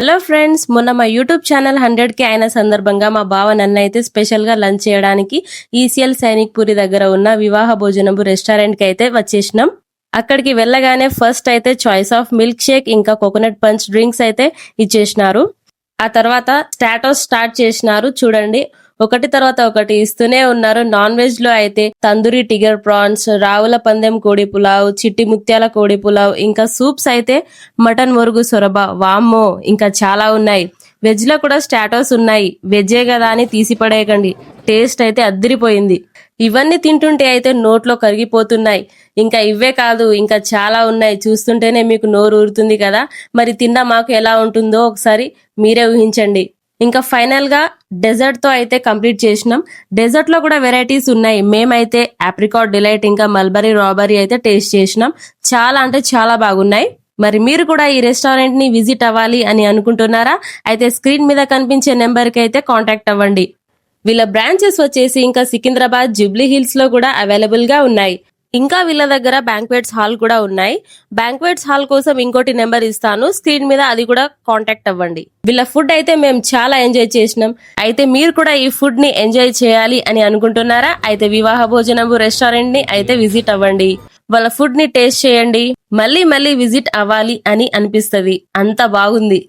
Hello friends మొన్న మా YouTube channel హండ్రెడ్కి అయిన సందర్భంగా మా బావ నన్ను అయితే స్పెషల్గా లంచ్ చేయడానికి ఈసీఎల్ సైనిక్ పూరి దగ్గర ఉన్న వివాహ భోజనము రెస్టారెంట్కి అయితే వచ్చేసినాం. అక్కడికి వెళ్ళగానే ఫస్ట్ అయితే చాయిస్ ఆఫ్ మిల్క్ షేక్ ఇంకా కోకోనట్ పంచ్ డ్రింక్స్ అయితే ఇచ్చేసినారు. ఆ తర్వాత స్టాటస్ స్టార్ట్ చేసినారు. చూడండి ఒకటి తర్వాత ఒకటి ఇస్తూనే ఉన్నారు. నాన్ వెజ్లో అయితే తందూరి టిగర్ ప్రాన్స్ రావుల పందెం కోడి పులావ్ చిట్టి ముత్యాల కోడి పులావ్ ఇంకా సూప్స్ అయితే మటన్ మురుగు సొరబ. వామ్మో ఇంకా చాలా ఉన్నాయి. వెజ్లో కూడా స్టాటోస్ ఉన్నాయి. వెజ్జే కదా అని తీసి పడేయకండి. టేస్ట్ అయితే అద్దరిపోయింది. ఇవన్నీ తింటుంటే అయితే నోట్లో కరిగిపోతున్నాయి. ఇంకా ఇవే కాదు ఇంకా చాలా ఉన్నాయి. చూస్తుంటేనే మీకు నోరు ఊరుతుంది కదా. మరి తిన్న మాకు ఎలా ఉంటుందో ఒకసారి మీరే ఊహించండి. ఇంకా ఫైనల్ డెజర్ట్తో డెజర్ట్తో అయితే కంప్లీట్ చేసినాం. డెజర్ట్లో కూడా వెరైటీస్ ఉన్నాయి. మేమైతే ఆప్రికాట్ డిలైట్ ఇంకా మల్బరీ రాబరీ అయితే టేస్ట్ చేసినాం. చాలా అంటే చాలా బాగున్నాయి. మరి మీరు కూడా ఈ రెస్టారెంట్ని విజిట్ అవ్వాలి అని అనుకుంటున్నారా? అయితే స్క్రీన్ మీద కనిపించే నెంబర్కి అయితే కాంటాక్ట్ అవ్వండి. వీళ్ళ బ్రాంచెస్ వచ్చేసి ఇంకా సికింద్రాబాద్ జూబ్లీ హిల్స్లో కూడా అవైలబుల్గా ఉన్నాయి. ఇంకా వీళ్ళ దగ్గర బ్యాంక్వెట్స్ హాల్ కూడా ఉన్నాయి. బ్యాంక్వెట్స్ హాల్ కోసం ఇంకోటి నెంబర్ ఇస్తాను. స్క్రీన్ మీద అది కూడా కాంటాక్ట్ అవ్వండి. వీళ్ళ ఫుడ్ అయితే మేము చాలా ఎంజాయ్ చేసినాం. అయితే మీరు కూడా ఈ ఫుడ్ని ఎంజాయ్ చేయాలి అని అనుకుంటున్నారా? అయితే వివాహ భోజనము రెస్టారెంట్ని అయితే విజిట్ అవ్వండి. వాళ్ళ ఫుడ్ని టేస్ట్ చేయండి. మళ్ళీ మళ్ళీ విజిట్ అవ్వాలి అని అనిపిస్తది. అంత బాగుంది.